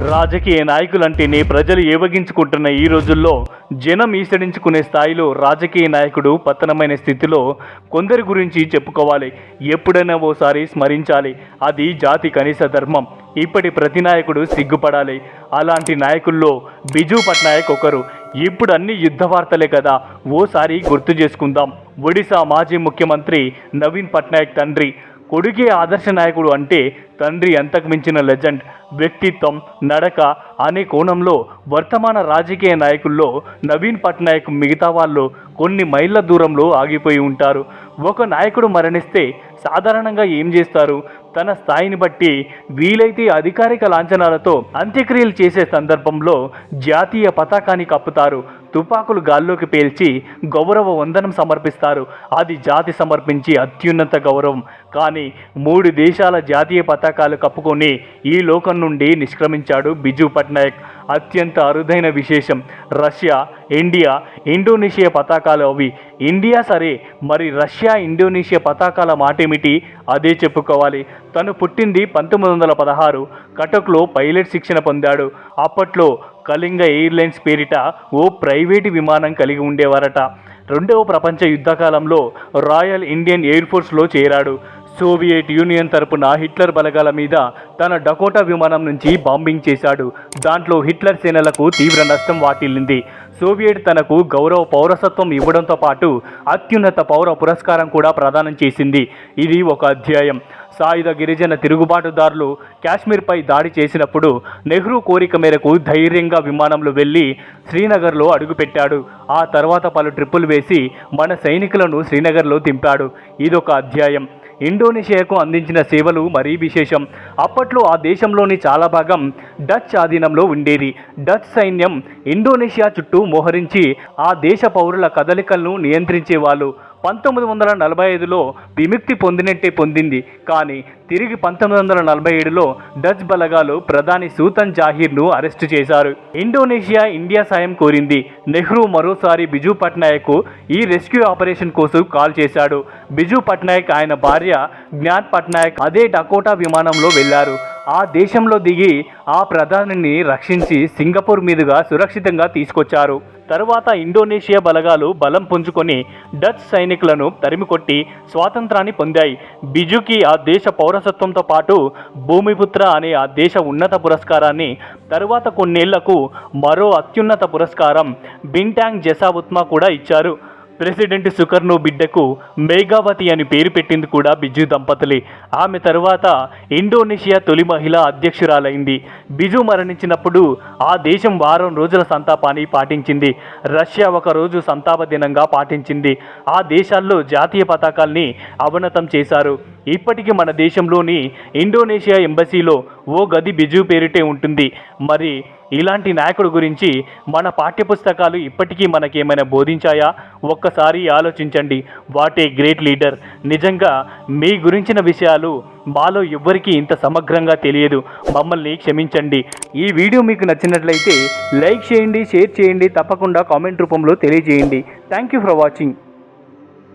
రాజకీయ నాయకులంటేనే ప్రజలు ఏవగించుకుంటున్న ఈ రోజుల్లో జనం ఈసడించుకునే స్థాయిలో రాజకీయ నాయకుడు పతనమైన స్థితిలో కొందరి గురించి చెప్పుకోవాలి. ఎప్పుడైనా ఓసారి స్మరించాలి. అది జాతి కనీస ధర్మం. ఇప్పటి ప్రతి నాయకుడు సిగ్గుపడాలి. అలాంటి నాయకుల్లో బిజు పట్నాయక్ ఒకరు. ఇప్పుడు అన్ని యుద్ధ వార్తలే కదా. ఓసారి గుర్తు చేసుకుందాం. ఒడిశా మాజీ ముఖ్యమంత్రి నవీన్ పట్నాయక్ తండ్రి. కొడుకే ఆదర్శ నాయకుడు అంటే తండ్రి అంతకు మించిన లెజెండ్. వ్యక్తిత్వం నడక అనే కోణంలో వర్తమాన రాజకీయ నాయకుల్లో నవీన్ పట్నాయక్ మిగతా వాళ్ళు కొన్ని మైళ్ళ దూరంలో ఆగిపోయి ఉంటారు. ఒక నాయకుడు మరణిస్తే సాధారణంగా ఏం చేస్తారు? తన స్థాయిని బట్టి వీలైతే అధికారిక లాంఛనాలతో అంత్యక్రియలు చేసే సందర్భంలో జాతీయ పతాకాన్ని కప్పుతారు. తుపాకులు గాల్లోకి పేల్చి గౌరవ వందనం సమర్పిస్తారు. అది జాతి సమర్పించి అత్యున్నత గౌరవం. కానీ మూడు దేశాల జాతీయ పతాకాలు కప్పుకొని ఈ లోకం నుండి నిష్క్రమించాడు బిజు పట్నాయక్. అత్యంత అరుదైన విశేషం. రష్యా ఇండియా ఇండోనేషియా పతాకాలు అవి. ఇండియా సరే మరి రష్యా ఇండోనేషియా పతాకాల మాటేమిటి? అదే చెప్పుకోవాలి. తను పుట్టింది పంతొమ్మిది వందల పదహారు. కటక్లో పైలట్ శిక్షణ పొందాడు. అప్పట్లో కళింగ ఎయిర్లైన్స్ పేరిట ఓ ప్రైవేటు విమానం కలిగి ఉండేవారట. రెండవ ప్రపంచ యుద్ధకాలంలో రాయల్ ఇండియన్ ఎయిర్ ఫోర్స్లో చేరాడు. సోవియట్ యూనియన్ తరపున హిట్లర్ బలగాల మీద తన డకోటా విమానం నుంచి బాంబింగ్ చేశాడు. దాంట్లో హిట్లర్ సేనలకు తీవ్ర నష్టం వాటిల్లింది. సోవియట్ తనకు గౌరవ పౌరసత్వం ఇవ్వడంతో పాటు అత్యున్నత పౌర పురస్కారం కూడా ప్రదానం చేసింది. ఇది ఒక అధ్యాయం. సాయుధ గిరిజన తిరుగుబాటుదారులు కాశ్మీర్పై దాడి చేసినప్పుడు నెహ్రూ కోరిక మేరకు ధైర్యంగా విమానంలో వెళ్ళి శ్రీనగర్లో అడుగుపెట్టాడు. ఆ తర్వాత పలు ట్రిప్పులు వేసి మన సైనికులను శ్రీనగర్లో దింపాడు. ఇదొక అధ్యాయం. ఇండోనేషియాకు అందించిన సేవలు మరీ విశేషం. అప్పట్లో ఆ దేశంలోని చాలా భాగం డచ్ ఆధీనంలో ఉండేది. డచ్ సైన్యం ఇండోనేషియా చుట్టూ మోహరించి ఆ దేశ పౌరుల కదలికలను నియంత్రించేవాళ్ళు. పంతొమ్మిది వందల నలభై ఐదులో విముక్తి పొందినట్టే పొందింది. కానీ తిరిగి పంతొమ్మిది వందల నలభై ఏడులో డచ్ బలగాలు ప్రధాని సూతన్ జాహీర్ను అరెస్టు చేశారు. ఇండోనేషియా ఇండియా సాయం కోరింది. నెహ్రూ మరోసారి బిజు పట్నాయక్ ఈ రెస్క్యూ ఆపరేషన్ కోసం కాల్ చేశాడు. బిజు పట్నాయక్ ఆయన భార్య జ్ఞాన్ పట్నాయక్ అదే డకోటా విమానంలో వెళ్ళారు. ఆ దేశంలో దిగి ఆ ప్రధానిని రక్షించి సింగపూర్ మీదుగా సురక్షితంగా తీసుకొచ్చారు. తరువాత ఇండోనేషియా బలగాలు బలం పుంజుకొని డచ్ సైనికులను తరిమికొట్టి స్వాతంత్రాన్ని పొందాయి. బిజుకి ఆ దేశ పౌరసత్వంతో పాటు భూమిపుత్ర అనే ఆ దేశ ఉన్నత పురస్కారాన్ని తరువాత కొన్నేళ్ళకు మరో అత్యున్నత పురస్కారం బింటాంగ్ జెసావుత్మా కూడా ఇచ్చారు. ప్రెసిడెంట్ సుకర్ణో బిడ్డకు మేఘావతి అని పేరు పెట్టింది కూడా బిజు దంపతులే. ఆమె తరువాత ఇండోనేషియా తొలి మహిళ అధ్యక్షురాలైంది. బిజు మరణించినప్పుడు ఆ దేశం వారం రోజుల సంతాపాన్ని పాటించింది. రష్యా ఒక రోజు సంతాప దినంగా పాటించింది. ఆ దేశాల్లో జాతీయ పతాకాల్ని అవనతం చేశారు. ఇప్పటికీ మన దేశంలోని ఇండోనేషియా ఎంబసీలో ఓ గది బిజు పేరిటే ఉంటుంది. మరి ఇలాంటి నాయకుడు గురించి మన పాఠ్యపుస్తకాలు ఇప్పటికీ మనకేమైనా బోధించాయా? ఒక్కసారి ఆలోచించండి. What a great leader. నిజంగా మీ గురించిన విషయాలు మాలో ఎవ్వరికీ ఇంత సమగ్రంగా తెలియదు. మమ్మల్ని క్షమించండి. ఈ వీడియో మీకు నచ్చినట్లయితే లైక్ చేయండి షేర్ చేయండి తప్పకుండా కామెంట్ రూపంలో తెలియజేయండి. Thank you for watching.